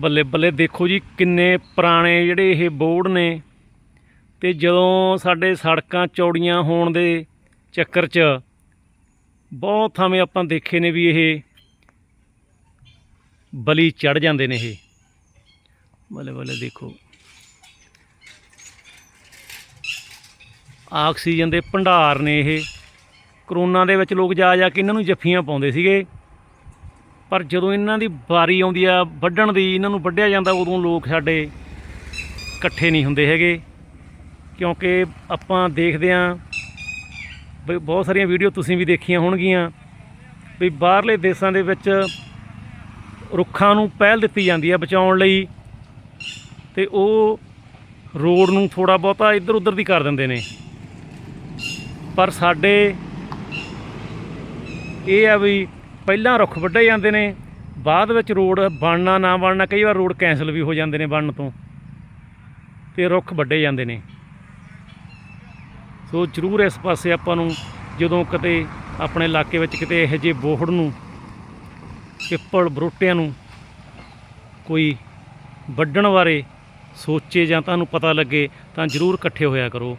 ਬੱਲੇ ਬੱਲੇ ਦੇਖੋ ਜੀ ਕਿੰਨੇ ਪੁਰਾਣੇ ਜਿਹੜੇ ਇਹ ਬੋਰਡ ਨੇ ਤੇ ਜਦੋਂ ਸਾਡੇ ਸੜਕਾਂ ਚੌੜੀਆਂ ਹੋਣ ਦੇ ਚੱਕਰ 'ਚ ਬਹੁਤ ਥਾਵੇਂ ਆਪਾਂ ਦੇਖੇ ਨੇ ਵੀ ਇਹ ਬਲੀ ਚੜ ਜਾਂਦੇ ਨੇ ਇਹ। ਬੱਲੇ ਬੱਲੇ ਦੇਖੋ। ਆਕਸੀਜਨ ਦੇ ਭੰਡਾਰ ਨੇ ਇਹ। ਕਰੋਨਾ ਦੇ ਵਿੱਚ ਲੋਕ ਜਾ ਜਾ ਕੇ ਇਹਨਾਂ ਨੂੰ ਜੱਫੀਆਂ ਪਾਉਂਦੇ ਸੀਗੇ। ਪਰ ਜਦੋਂ ਇਹਨਾਂ ਦੀ ਵਾਰੀ ਆਉਂਦੀ ਆ, ਵੱਢਣ ਦੀ ਇਹਨਾਂ ਨੂੰ ਵੱਢਿਆ ਜਾਂਦਾ, ਉਦੋਂ ਲੋਕ ਸਾਡੇ ਇਕੱਠੇ ਨਹੀਂ ਹੁੰਦੇ ਹੈਗੇ। ਕਿਉਂਕਿ ਆਪਾਂ ਦੇਖਦੇ ਆਂ ਵੀ ਬਹੁਤ ਸਾਰੀਆਂ ਵੀਡੀਓ ਤੁਸੀਂ ਵੀ ਦੇਖੀਆਂ ਹੋਣਗੀਆਂ ਵੀ ਬਾਹਰਲੇ ਦੇਸ਼ਾਂ ਦੇ ਵਿੱਚ ਰੁੱਖਾਂ ਨੂੰ ਪਹਿਲ ਦਿੱਤੀ ਜਾਂਦੀ ਹੈ ਬਚਾਉਣ ਲਈ ਤੇ ਉਹ ਰੋਡ ਨੂੰ ਥੋੜਾ ਬਹੁਤਾ ਇੱਧਰ ਉੱਧਰ ਦੀ ਕਰ ਦਿੰਦੇ ਨੇ। ਪਰ ਸਾਡੇ ਇਹ ਆ ਵੀ ਪਹਿਲਾਂ ਰੁੱਖ ਵੱਢੇ ਜਾਂਦੇ ਨੇ, ਬਾਅਦ ਵਿੱਚ ਰੋਡ ਬਣਨਾ, ਨਾ ਬਣਨਾ, ਕਈ ਵਾਰ ਰੋਡ ਕੈਂਸਲ ਵੀ ਹੋ ਜਾਂਦੇ ਨੇ ਬਣਨ ਤੋਂ ਤੇ ਰੁੱਖ ਵੱਢੇ ਜਾਂਦੇ ਨੇ। ਸੋ ਜ਼ਰੂਰ ਇਸ ਪਾਸੇ ਆਪਾਂ ਨੂੰ ਜਦੋਂ ਕਿਤੇ ਆਪਣੇ ਇਲਾਕੇ ਵਿੱਚ ਕਿਤੇ ਇਹੋ ਜਿਹੇ ਬੋਹੜ ਨੂੰ, ਪਿੱਪਲ ਬਰੋਟਿਆਂ ਨੂੰ ਕੋਈ ਵੱਢਣ ਬਾਰੇ ਸੋਚੇ ਜਾਂ ਤੁਹਾਨੂੰ ਪਤਾ ਲੱਗੇ ਤਾਂ ਜ਼ਰੂਰ ਇਕੱਠੇ ਹੋਇਆ ਕਰੋ।